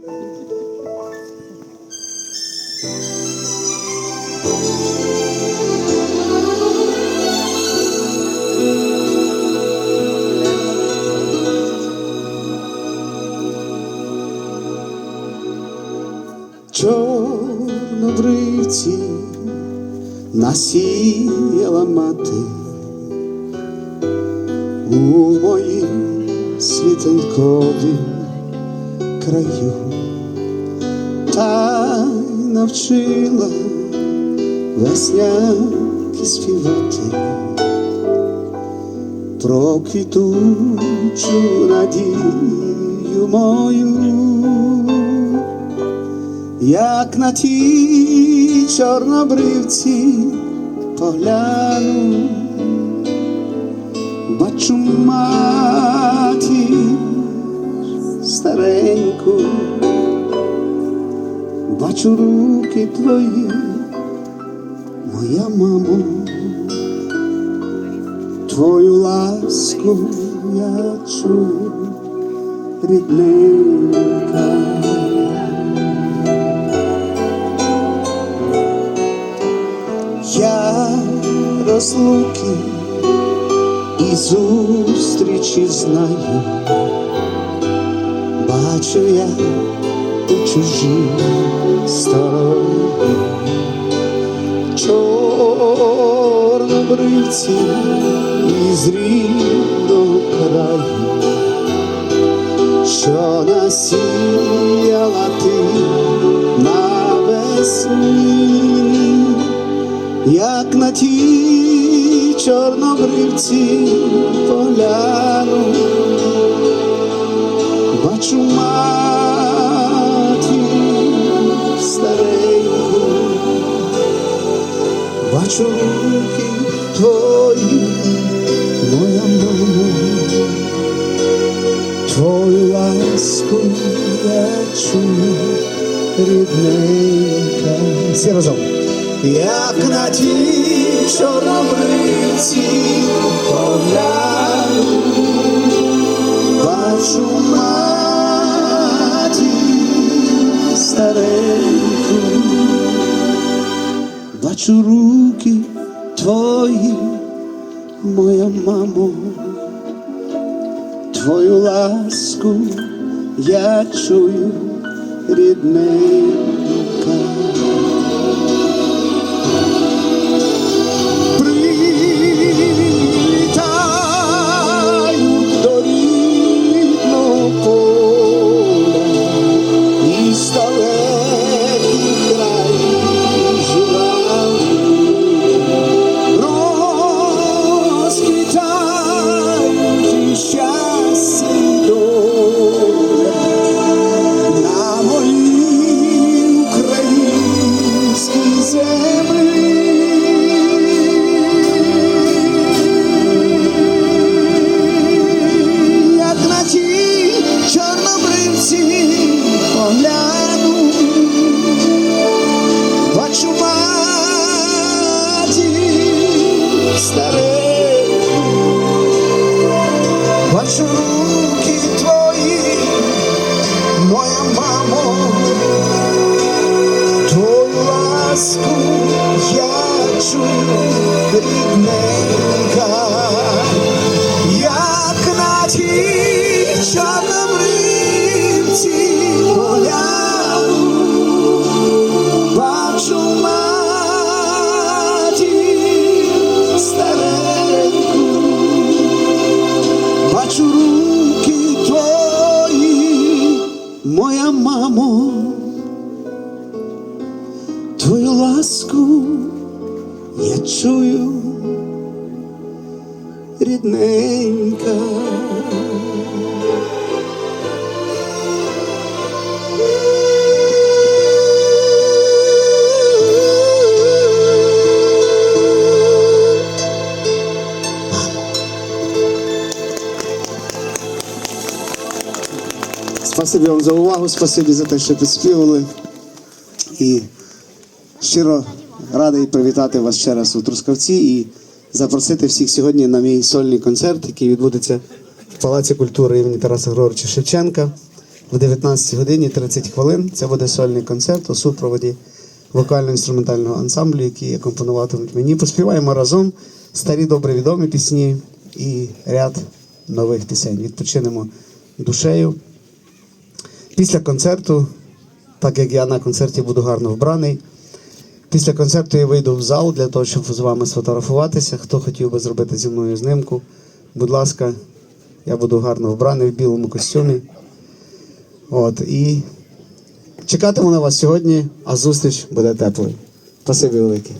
Чорнобривці насіяла мати у моїм світанковім краю та навчила веснянки співати. Про квітучу надію мою як на ті чорнобривці погляну, бачу маті стареньку, бачу руки твої, моя мамо, твою ласку я чую, рідненька. Я розлуки і зустрічі знаю, бачу я у стороні чорнобривці із рідного краю, що насіяла ти на весні? Як на ті чорнобривці поляну, бачу маті руки твої, моя мамо, твою ласку я чую, рідненька. Всі разом. Як на ті чорнобривці погляну, бачу маті бачу руки твої, моя мамо, твою ласку я чую, рідненька. Моя мамо, твою ласку я чую, рідненька. Спасибі вам за увагу, спасибі за те, що підспівали. І щиро радий привітати вас ще раз у Трускавці і запросити всіх сьогодні на мій сольний концерт, який відбудеться в Палаці культури імені Тараса Григоровича Шевченка в 19 годині 30 хвилин. Це буде сольний концерт у супроводі вокально-інструментального ансамблю, який акомпонуватимуть мені. Поспіваємо разом старі добре відомі пісні і ряд нових пісень. Відпочинемо душею. Після концерту, так як я на концерті буду гарно вбраний, після концерту я вийду в зал для того, щоб з вами сфотографуватися. Хто хотів би зробити зі мною знимку, будь ласка, я буду гарно вбраний в білому костюмі. От, і чекатиму на вас сьогодні, а зустріч буде теплою. Спасибі велике.